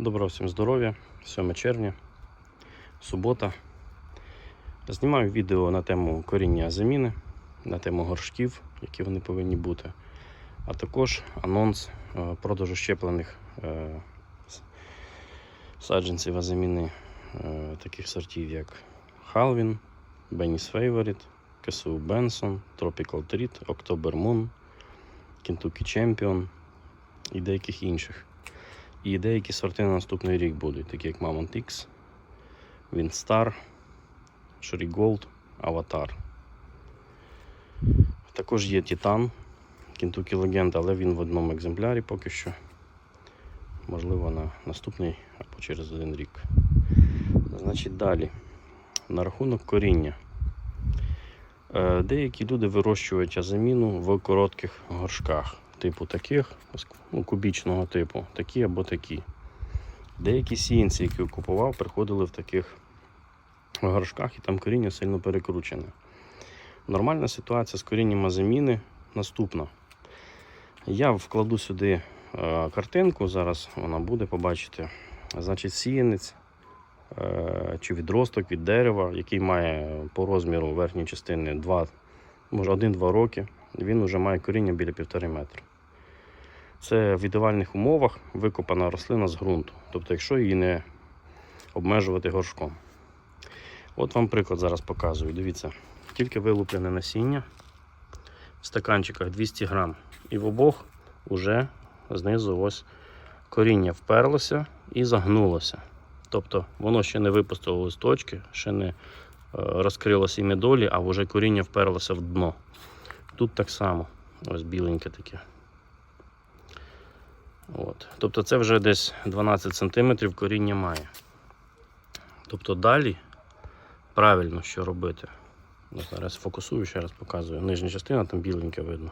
Доброго всім здоров'я, 7 червня, субота. Знімаю відео на тему коріння заміни, на тему горшків, які вони повинні бути, а також анонс е, продажу щеплених е, саджанців азаміни е, таких сортів, як Halvin, Benny's Favorite, КСУ Benson, Tropical Treat, October Moon, Kentucky Champion і деяких інших. І деякі сорти на наступний рік будуть, такі як Mammoth X, Windstar, Sherry Gold, Avatar. Також є Titan, Kentucky Legend, але він в одному екземплярі поки що. Можливо, на наступний або через один рік. Значить, далі. На рахунок коріння. Е, Деякі люди вирощують азаміну в коротких горшках, типу таких, ну, кубічного типу, такі або такі. Деякі сіянці, які купував, приходили в таких горшках і там коріння сильно перекручене. Нормальна ситуація з корінням азаміни наступна. Я вкладу сюди е, картинку, зараз вона буде, побачите. Значить, сіянець е, чи відросток від дерева, який має по розміру верхньої частини 2, може 1-2 роки, він вже має коріння біля 1,5 метра. Це в ідеальних умовах викопана рослина з ґрунту, тобто якщо її не обмежувати горшком. От вам приклад зараз показую. Дивіться, тільки вилуплене насіння в стаканчиках 200 грам. І в обох уже знизу ось коріння вперлося і загнулося. Тобто воно ще не випустило листочки, ще не е, розкрилося і медолі, а вже коріння вперлося в дно. Тут так само, ось біленьке таке. От. Тобто це вже десь 12 см коріння має. Тобто далі правильно що робити. Ось Зараз фокусую, ще раз показую. Нижня частина там біленьке видно.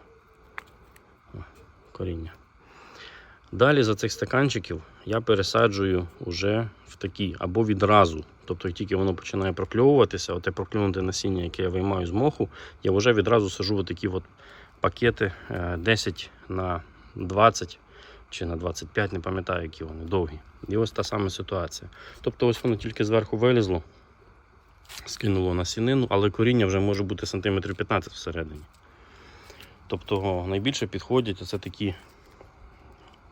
Коріння. Далі за цих стаканчиків я пересаджую вже в такі або відразу. Тобто, як тільки воно починає прокльовуватися, оте проклюнуте насіння, яке я виймаю з моху, я вже відразу сажу в такі от пакети е, 10 на 20 чи на 25, не пам'ятаю, які вони довгі. І ось та сама ситуація. Тобто ось воно тільки зверху вилізло, скинуло насінину, але коріння вже може бути сантиметрів 15 всередині. Тобто найбільше підходять оце такі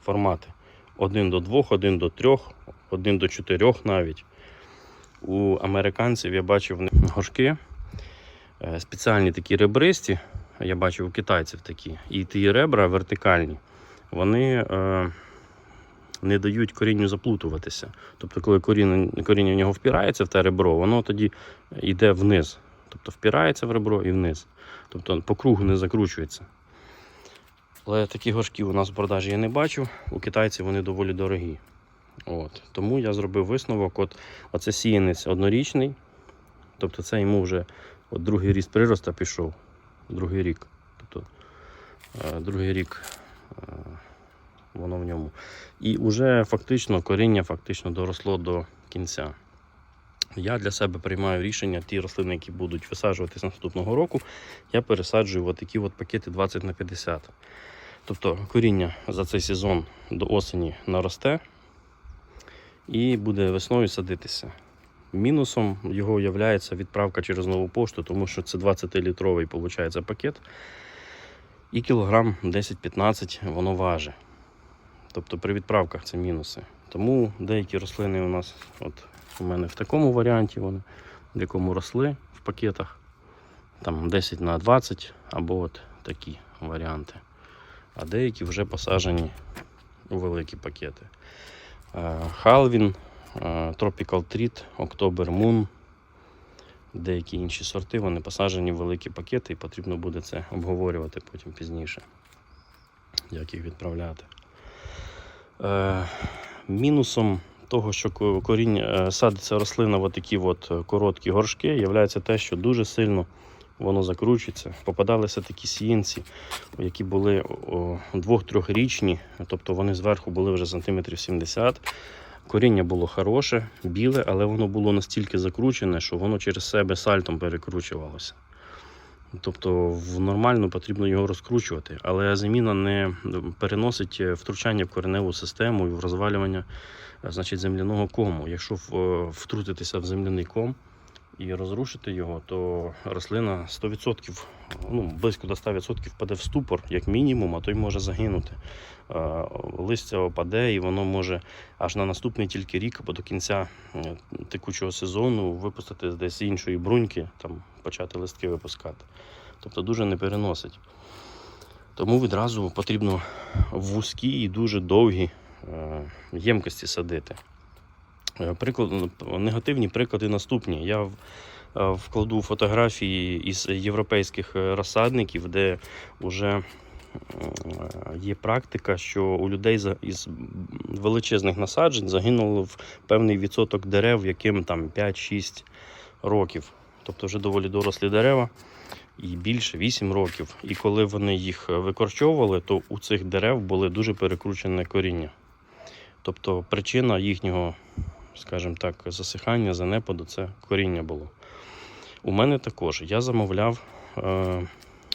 формати. 1 до 2, 1 до 3, 1 до 4 навіть. У американців я бачив горшки е, спеціальні такі ребристі. Я бачив у китайців такі. І ті ребра вертикальні, вони е, не дають корінню заплутуватися. Тобто, коли коріння, коріння в нього впирається в те ребро, воно тоді йде вниз. Тобто впирається в ребро і вниз. Тобто по кругу не закручується. Але такі горшки у нас в продажі я не бачив. У китайців вони доволі дорогі. От. Тому я зробив висновок. От, оце сіянець однорічний. Тобто це йому вже от другий ріст прироста пішов. Другий рік. Тобто е, другий рік воно в ньому. І вже фактично коріння фактично доросло до кінця. Я для себе приймаю рішення, ті рослини, які будуть висаджуватись наступного року, я пересаджую в такі от пакети 20 на 50. Тобто коріння за цей сезон до осені наросте і буде весною садитися. Мінусом його є відправка через нову пошту, тому що це 20-літровий виходить, пакет. І кілограм 10-15 воно важить. Тобто при відправках це мінуси. Тому деякі рослини у нас, от у мене в такому варіанті, вони, в якому росли в пакетах, там 10 на 20 або от такі варіанти. А деякі вже посаджені у великі пакети. Халвін, Tropical Treat, October Moon, деякі інші сорти, вони посаджені в великі пакети і потрібно буде це обговорювати потім пізніше, як їх відправляти. Е, мінусом того, що ко- коріння е, садиться рослина в такі от е, короткі горшки, є те, що дуже сильно воно закручується. Попадалися такі сіянці, які були о, двох-трьохрічні, тобто вони зверху були вже сантиметрів 70. Коріння було хороше, біле, але воно було настільки закручене, що воно через себе сальтом перекручувалося. Тобто в нормально потрібно його розкручувати, але заміна не переносить втручання в кореневу систему і в розвалювання е, значить, земляного кому. Якщо е, втрутитися в земляний ком і розрушити його, то рослина 100%, ну, близько до 100% впаде в ступор, як мінімум, а то й може загинути. Е, Листя опаде і воно може аж на наступний тільки рік або до кінця е, текучого сезону випустити десь іншої бруньки, там почати листки випускати. Тобто дуже не переносить. Тому відразу потрібно вузькі і дуже довгі е, ємкості садити. Е, Приклад, негативні приклади наступні. Я е, вкладу фотографії із європейських е, розсадників, де вже є практика, що у людей із величезних насаджень загинуло в певний відсоток дерев, яким там 5-6 років. Тобто вже доволі дорослі дерева і більше 8 років. І коли вони їх викорчовували, то у цих дерев були дуже перекручене коріння. Тобто причина їхнього, скажімо так, засихання, занепаду це коріння було. У мене також я замовляв е,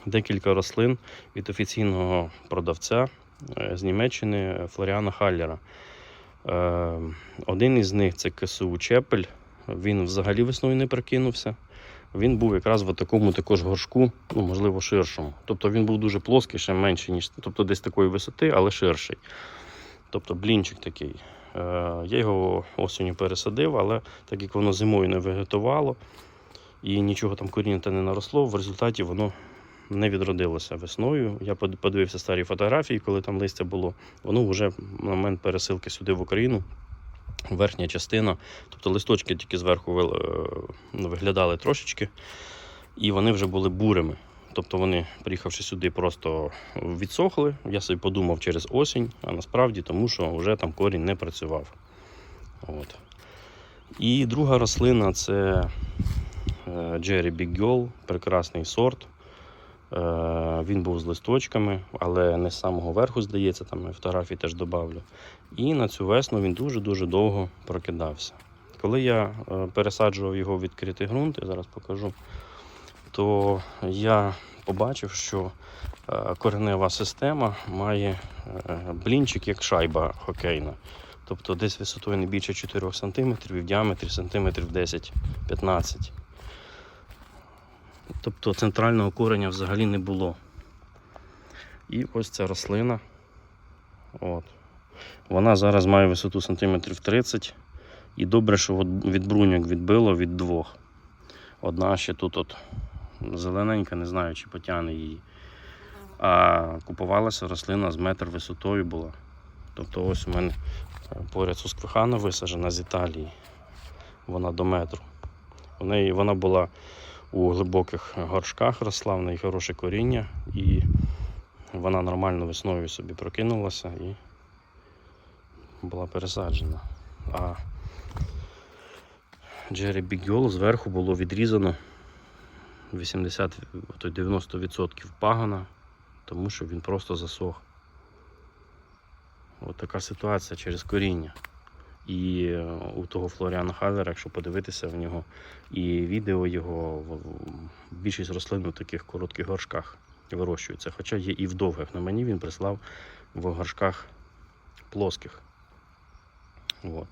декілька рослин від офіційного продавця е, з Німеччини Флоріана Халлера. Е, один із них це КСУ Чепель. Він взагалі весною не прикинувся. Він був якраз в такому також горшку, ну можливо, ширшому. Тобто він був дуже плоский, ще менший, ніж тобто десь такої висоти, але ширший. Тобто блінчик такий. Е, я його осінню пересадив, але так як воно зимою не вегетувало і нічого там коріння не наросло, в результаті воно не відродилося весною. Я подивився старі фотографії, коли там листя було. Воно вже на момент пересилки сюди в Україну. Верхня частина, тобто листочки тільки зверху е, виглядали трошечки, і вони вже були бурими. Тобто вони, приїхавши сюди, просто відсохли. Я собі подумав через осінь, а насправді тому, що вже там корінь не працював. От. І друга рослина це Jerry Big Girl, прекрасний сорт. Е, Він був з листочками, але не з самого верху, здається, там я фотографії теж додавлю. І на цю весну він дуже-дуже довго прокидався. Коли я е, пересаджував його в відкритий ґрунт, я зараз покажу, то я побачив, що е, коренева система має е, блінчик як шайба хокейна. Тобто десь висотою не більше 4 см і в діаметрі сантиметрів 10-15. Тобто центрального кореня взагалі не було. І ось ця рослина. От. Вона зараз має висоту сантиметрів 30. І добре, що від бруньок відбило від двох. Одна ще тут от зелененька, не знаю, чи потягне її. А купувалася рослина з метр висотою була. Тобто ось у мене е, поряд сусквихана висаджена з Італії. Вона до метру. У неї вона була у глибоких горшках, росла, в неї хороше коріння, і вона нормально весною собі прокинулася і була пересаджена. А Джері Бігьол зверху було відрізано 80 то й 90% пагона, тому що він просто засох. От така ситуація через коріння. І е, у того Флоріана Халлера, якщо подивитися в нього, і відео його, більшість рослин у таких коротких горшках вирощується. Хоча є і в довгих. На мені він прислав в горшках плоских. От.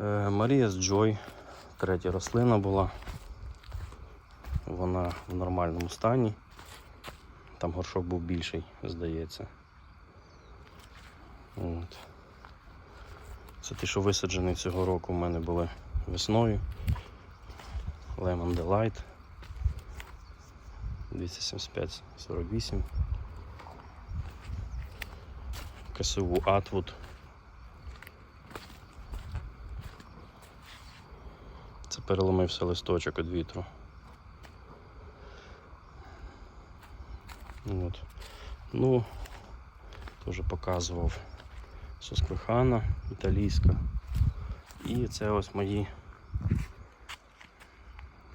Е, Марія з Джой, третя рослина була. Вона в нормальному стані. Там горшок був більший, здається. От. Це ті, що висаджені цього року в мене були весною. Lemon Delight 275-48. КСУ Atwood. Це переломився листочок від вітру. От. Ну, теж показував Сосквихана італійська. І це ось мої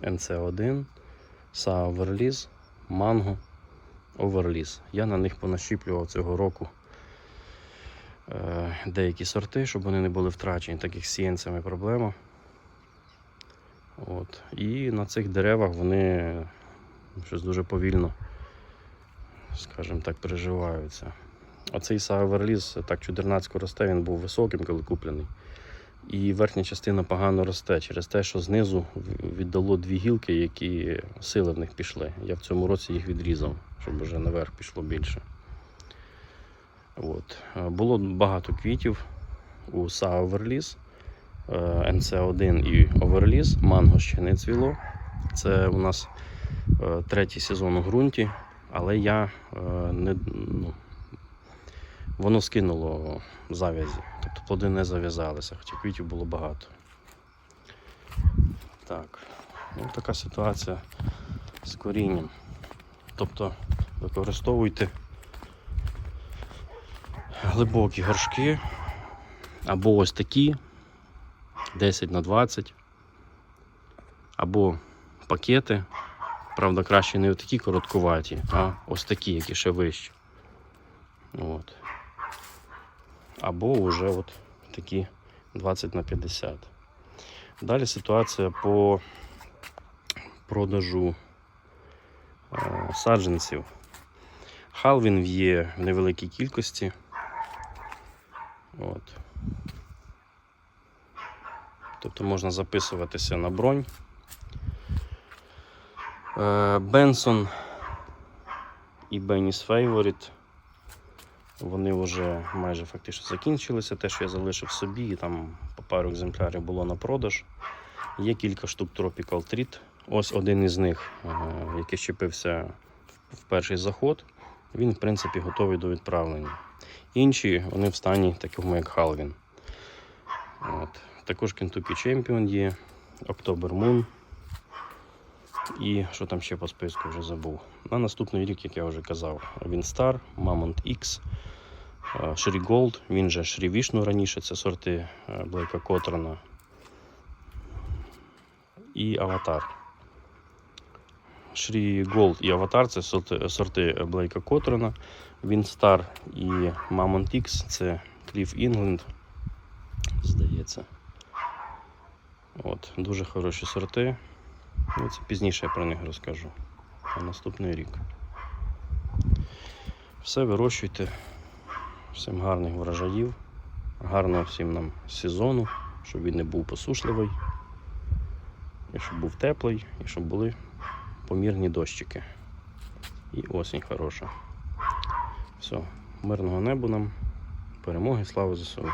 NC1, Са Оверліз, Манго Оверліз. Я на них понащіплював цього року е, деякі сорти, щоб вони не були втрачені, так як сіянцями проблема. От. І на цих деревах вони щось дуже повільно, скажімо так, переживаються. А цей так чудернацько росте, він був високим, коли куплений. І верхня частина погано росте через те, що знизу віддало дві гілки, які сили в них пішли. Я в цьому році їх відрізав, щоб вже наверх пішло більше. От. Е, Було багато квітів у Са Оверліс, НЦ1 і Оверліс. Манго ще не цвіло. Це у нас е, третій сезон у ґрунті, але я е, не, ну, воно скинуло зав'язі. Тобто плоди не зав'язалися, хоча квітів було багато. Так, ну, така ситуація з корінням. Тобто використовуйте глибокі горшки або ось такі 10 на 20, або пакети. Правда, краще не такі короткуваті, а ось такі, які ще вищі. От. Або вже от такі 20 на 50. Далі ситуація по продажу е, саджанців. Халвін є в невеликій кількості. От. Тобто можна записуватися на бронь. Е, Бенсон і Бенніс Фейворіт. Вони вже майже фактично закінчилися. Те, що я залишив собі, і там по пару екземплярів було на продаж. Є кілька штук Tropical Treat. Ось один із них, е, який щепився в перший заход. Він, в принципі, готовий до відправлення. Інші вони в стані такому, як Халвін. От. Також Kentucky Champion є, October Moon. І що там ще по списку вже забув. На наступний рік, як я вже казав, Winstar, Mammoth X, е, Shri Gold, він же Shri Vishnu раніше, це сорти е, Блейка Котрона. І Аватар. Shri Gold і Аватар це сорти, Блейка Котрона. Winstar і Mammoth X це Cliff England, здається. От, дуже хороші сорти. Ну, це пізніше я про них розкажу. На наступний рік. Все вирощуйте. Всім гарних врожаїв, гарного всім нам сезону, щоб він не був посушливий, і щоб був теплий, і щоб були помірні дощики. І осінь хороша. Все, мирного неба нам, перемоги, слава ЗСУ.